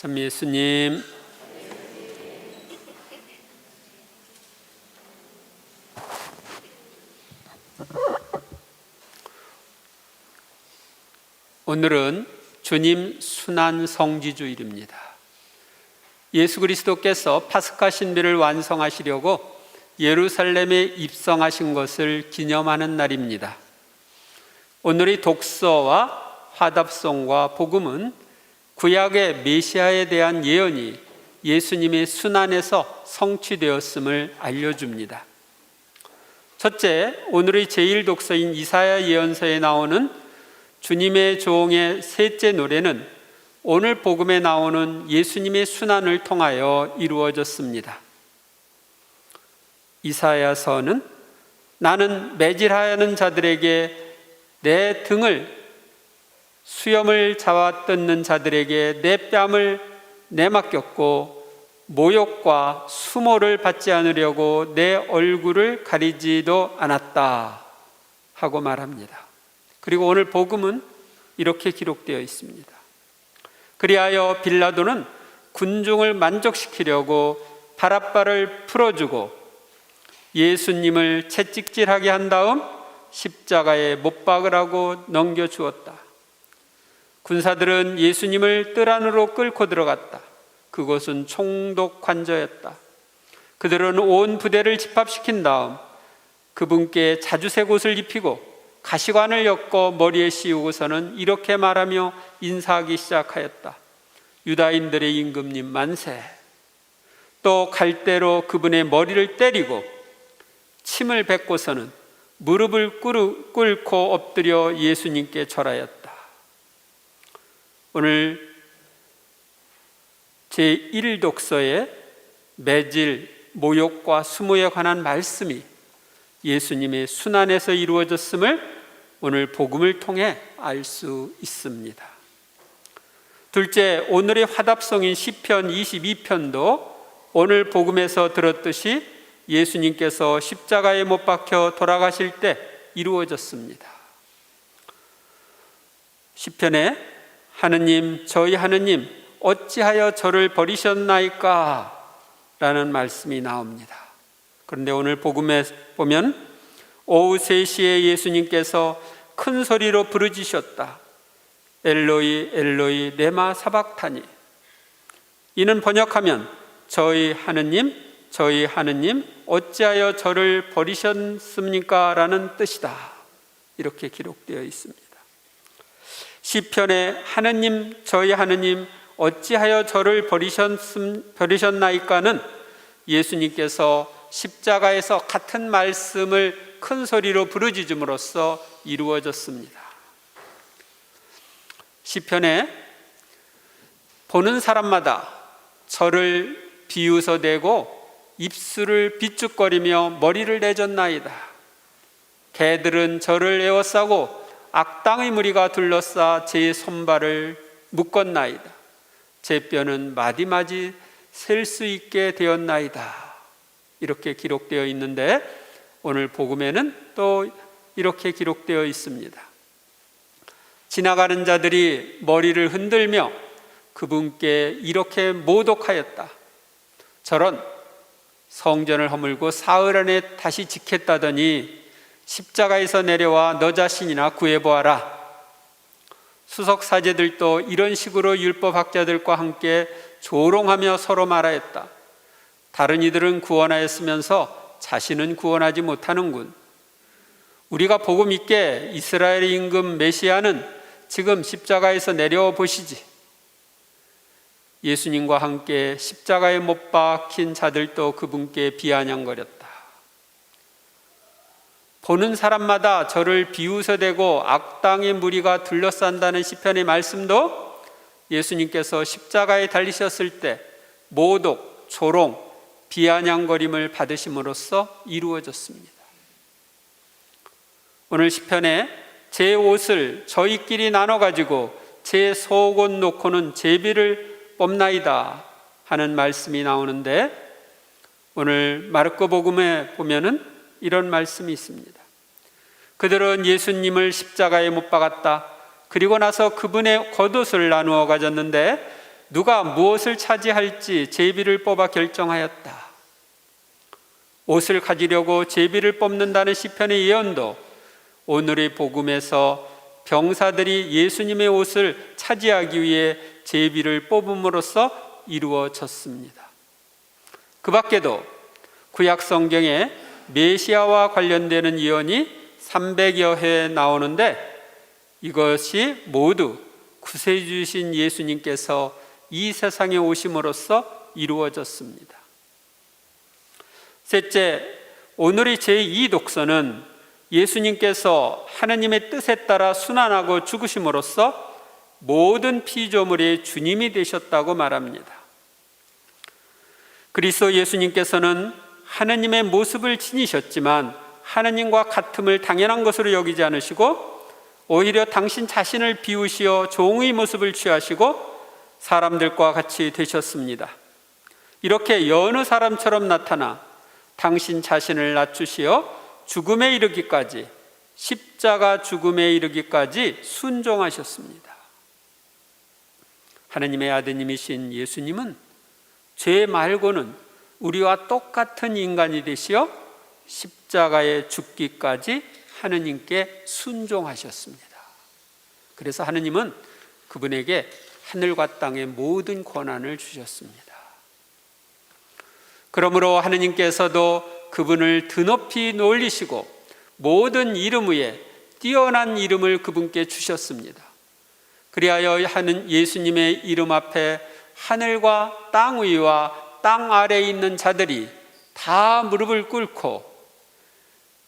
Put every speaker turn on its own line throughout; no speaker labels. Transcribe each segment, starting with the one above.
참 예수님 오늘은 주님 순환 성지주일입니다. 예수 그리스도께서 파스카 신비를 완성하시려고 예루살렘에 입성하신 것을 기념하는 날입니다. 오늘의 독서와 화답송과 복음은 구약의 메시아에 대한 예언이 예수님의 순환에서 성취되었음을 알려줍니다. 첫째, 오늘의 제일 독서인 이사야 예언서에 나오는 주님의 종의 셋째 노래는 오늘 복음에 나오는 예수님의 순환을 통하여 이루어졌습니다. 이사야서는 나는 매질하는 자들에게 내 등을 수염을 잡아 뜯는 자들에게 내 뺨을 내맡겼고 모욕과 수모를 받지 않으려고 내 얼굴을 가리지도 않았다 하고 말합니다. 그리고 오늘 복음은 이렇게 기록되어 있습니다. 그리하여 빌라도는 군중을 만족시키려고 바라바를 풀어주고 예수님을 채찍질하게 한 다음 십자가에 못 박으라고 넘겨주었다. 군사들은 예수님을 뜰 안으로 끌고 들어갔다. 그곳은 총독 관저였다. 그들은 온 부대를 집합시킨 다음 그분께 자주색 옷을 입히고 가시관을 엮어 머리에 씌우고서는 이렇게 말하며 인사하기 시작하였다. 유다인들의 임금님 만세. 또 갈대로 그분의 머리를 때리고 침을 뱉고서는 무릎을 꿇고 엎드려 예수님께 절하였다. 오늘 제1독서의 매질, 모욕과 수모에 관한 말씀이 예수님의 순환에서 이루어졌음을 오늘 복음을 통해 알 수 있습니다. 둘째, 오늘의 화답성인 시편 22편도 오늘 복음에서 들었듯이 예수님께서 십자가에 못 박혀 돌아가실 때 이루어졌습니다. 시편에 하느님, 저희 하느님, 어찌하여 저를 버리셨나이까? 라는 말씀이 나옵니다. 그런데 오늘 복음에 보면 오후 3시에 예수님께서 큰 소리로 부르짖으셨다. 엘로이 엘로이 네마 사박타니. 이는 번역하면 저희 하느님, 저희 하느님 어찌하여 저를 버리셨습니까? 라는 뜻이다. 이렇게 기록되어 있습니다. 시편에 하느님, 저희 하느님 어찌하여 저를 버리셨, 버리셨나이까는 예수님께서 십자가에서 같은 말씀을 큰 소리로 부르짖음으로써 이루어졌습니다. 시편에 보는 사람마다 저를 비웃어대고 입술을 비축거리며 머리를 내줬나이다. 개들은 저를 에워싸고 악당의 무리가 둘러싸 제 손발을 묶었나이다. 제 뼈는 마디마디 셀 수 있게 되었나이다. 이렇게 기록되어 있는데 오늘 복음에는 또 이렇게 기록되어 있습니다. 지나가는 자들이 머리를 흔들며 그분께 이렇게 모독하였다. 저런 성전을 허물고 사흘 안에 다시 지켰다더니 십자가에서 내려와 너 자신이나 구해보아라. 수석 사제들도 이런 식으로 율법학자들과 함께 조롱하며 서로 말하였다. 다른 이들은 구원하였으면서 자신은 구원하지 못하는군. 우리가 복음 있게 이스라엘의 임금 메시아는 지금 십자가에서 내려와 보시지. 예수님과 함께 십자가에 못 박힌 자들도 그분께 비아냥거렸다. 보는 사람마다 저를 비웃어대고 악당의 무리가 둘러싼다는 시편의 말씀도 예수님께서 십자가에 달리셨을 때 모독, 조롱, 비아냥거림을 받으심으로써 이루어졌습니다. 오늘 시편에 제 옷을 저희끼리 나눠 가지고 제 속옷 놓고는 제비를 뽑나이다 하는 말씀이 나오는데 오늘 마르코 복음에 보면은 이런 말씀이 있습니다. 그들은 예수님을 십자가에 못 박았다. 그리고 나서 그분의 겉옷을 나누어 가졌는데 누가 무엇을 차지할지 제비를 뽑아 결정하였다. 옷을 가지려고 제비를 뽑는다는 시편의 예언도 오늘의 복음에서 병사들이 예수님의 옷을 차지하기 위해 제비를 뽑음으로써 이루어졌습니다. 그 밖에도 구약 성경에 메시아와 관련되는 예언이 300여 회 나오는데 이것이 모두 구세주신 예수님께서 이 세상에 오심으로써 이루어졌습니다. 셋째, 오늘의 제2 독서는 예수님께서 하나님의 뜻에 따라 순환하고 죽으심으로써 모든 피조물의 주님이 되셨다고 말합니다. 그리스도 예수님께서는 하나님의 모습을 지니셨지만 하나님과 같음을 당연한 것으로 여기지 않으시고 오히려 당신 자신을 비우시어 종의 모습을 취하시고 사람들과 같이 되셨습니다. 이렇게 여느 사람처럼 나타나 당신 자신을 낮추시어 죽음에 이르기까지 십자가 죽음에 이르기까지 순종하셨습니다. 하나님의 아드님이신 예수님은 죄 말고는 우리와 똑같은 인간이 되시어 십자가에 죽기까지 하느님께 순종하셨습니다. 그래서 하느님은 그분에게 하늘과 땅의 모든 권한을 주셨습니다. 그러므로 하느님께서도 그분을 드높이 놀리시고 모든 이름 위에 뛰어난 이름을 그분께 주셨습니다. 그리하여 하는 예수님의 이름 앞에 하늘과 땅 위와 땅 아래에 있는 자들이 다 무릎을 꿇고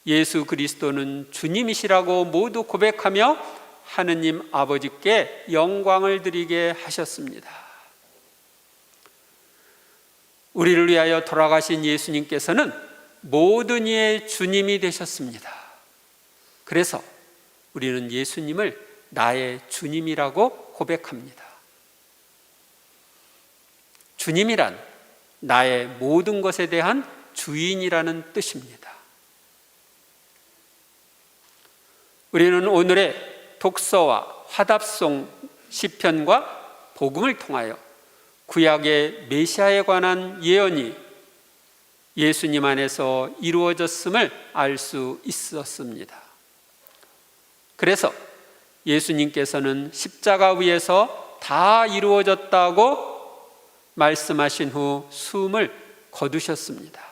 예수 그리스도는 주님이시라고 모두 고백하며 하느님 아버지께 영광을 드리게 하셨습니다. 우리를 위하여 돌아가신 예수님께서는 모든 이의 주님이 되셨습니다. 그래서 우리는 예수님을 나의 주님이라고 고백합니다. 주님이란 나의 모든 것에 대한 주인이라는 뜻입니다. 우리는 오늘의 독서와 화답송 시편과 복음을 통하여 구약의 메시아에 관한 예언이 예수님 안에서 이루어졌음을 알 수 있었습니다. 그래서 예수님께서는 십자가 위에서 다 이루어졌다고 말씀하신 후 숨을 거두셨습니다.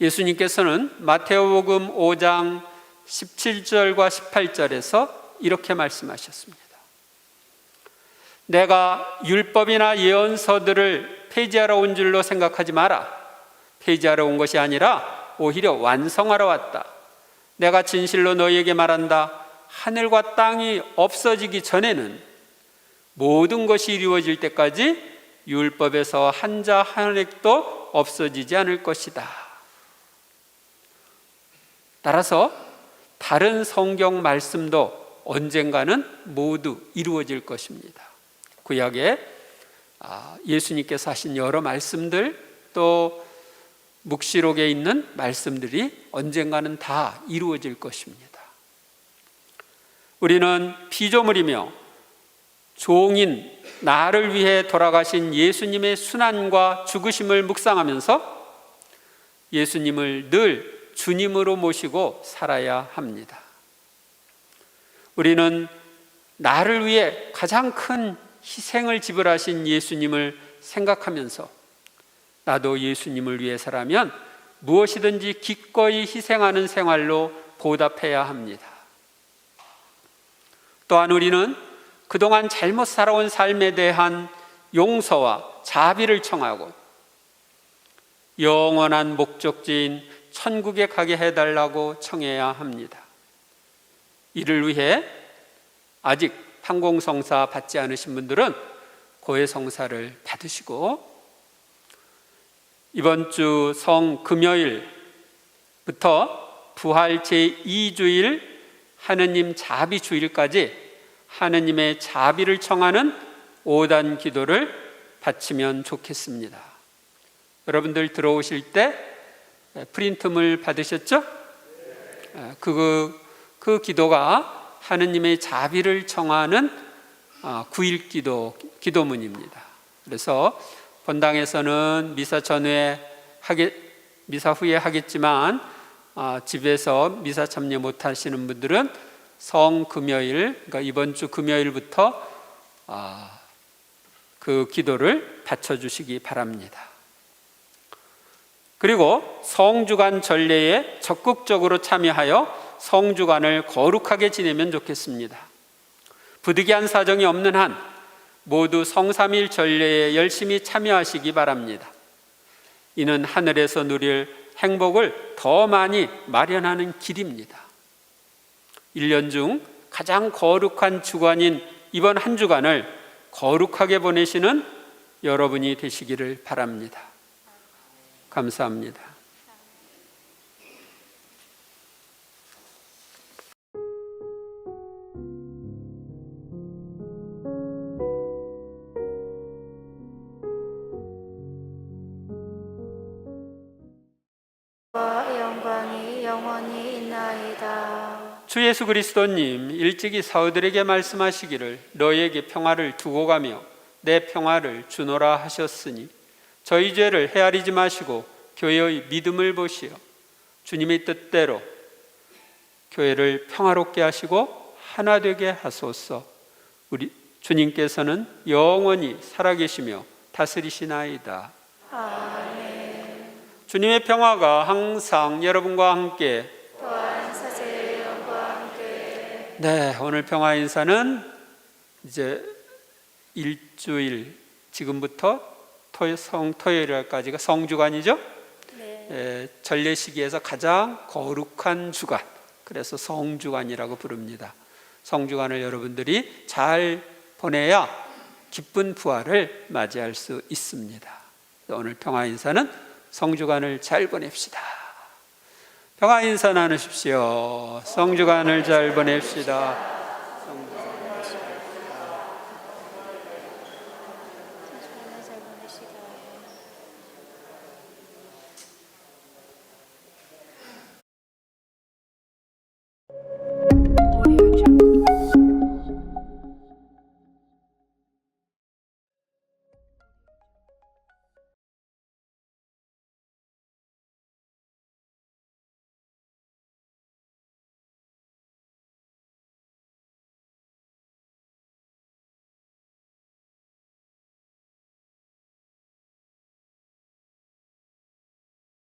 예수님께서는 마테오복음 5장 17절과 18절에서 이렇게 말씀하셨습니다. 내가 율법이나 예언서들을 폐지하러 온 줄로 생각하지 마라. 폐지하러 온 것이 아니라 오히려 완성하러 왔다. 내가 진실로 너희에게 말한다. 하늘과 땅이 없어지기 전에는 모든 것이 이루어질 때까지 율법에서 한 자 한 획도 없어지지 않을 것이다. 따라서 다른 성경 말씀도 언젠가는 모두 이루어질 것입니다. 구약에 아, 예수님께서 하신 여러 말씀들 또 묵시록에 있는 말씀들이 언젠가는 다 이루어질 것입니다. 우리는 피조물이며 종인 나를 위해 돌아가신 예수님의 순환과 죽으심을 묵상하면서 예수님을 늘 주님으로 모시고 살아야 합니다. 우리는 나를 위해 가장 큰 희생을 지불하신 예수님을 생각하면서 나도 예수님을 위해서라면 무엇이든지 기꺼이 희생하는 생활로 보답해야 합니다. 또한 우리는 그동안 잘못 살아온 삶에 대한 용서와 자비를 청하고 영원한 목적지인 천국에 가게 해달라고 청해야 합니다. 이를 위해 아직 판공성사 받지 않으신 분들은 고해성사를 받으시고 이번 주 성 금요일부터 부활 제2주일 하느님 자비 주일까지 하느님의 자비를 청하는 5단 기도를 바치면 좋겠습니다. 여러분들 들어오실 때 프린트물 받으셨죠? 그, 그 기도가 하느님의 자비를 청하는 아, 9일 기도 기도문입니다. 그래서 본당에서는 미사 전후에 하게 미사 후에 하겠지만 아, 집에서 미사 참여 못 하시는 분들은 성 금요일 그러니까 이번 주 금요일부터 아, 그 기도를 바쳐 주시기 바랍니다. 그리고 성주간 전례에 적극적으로 참여하여 성주간을 거룩하게 지내면 좋겠습니다. 부득이한 사정이 없는 한 모두 성삼일 전례에 열심히 참여하시기 바랍니다. 이는 하늘에서 누릴 행복을 더 많이 마련하는 길입니다. 1년 중 가장 거룩한 주간인 이번 한 주간을 거룩하게 보내시는 여러분이 되시기를 바랍니다. 감사합니다.
와 영광이 영원히 있나이다.
주 예수 그리스도님 일찍이 사우들에게 말씀하시기를 너희에게 평화를 두고 가며 내 평화를 주노라 하셨으니 저희 죄를 헤아리지 마시고 교회의 믿음을 보시어 주님의 뜻대로 교회를 평화롭게 하시고 하나 되게 하소서. 우리 주님께서는 영원히 살아계시며 다스리시나이다. 주님의 평화가 항상 여러분과 함께
함께
네, 오늘 평화 인사는 이제 일주일 지금부터 토, 성 토요일까지가 성주간이죠.
네.
에, 전례 시기에서 가장 거룩한 주간. 그래서 성주간이라고 부릅니다. 성주간을 여러분들이 잘 보내야 기쁜 부활을 맞이할 수 있습니다. 오늘 평화 인사는 성주간을 잘 보냅시다. 평화 인사 나누십시오. 성주간을 잘 보냅시다.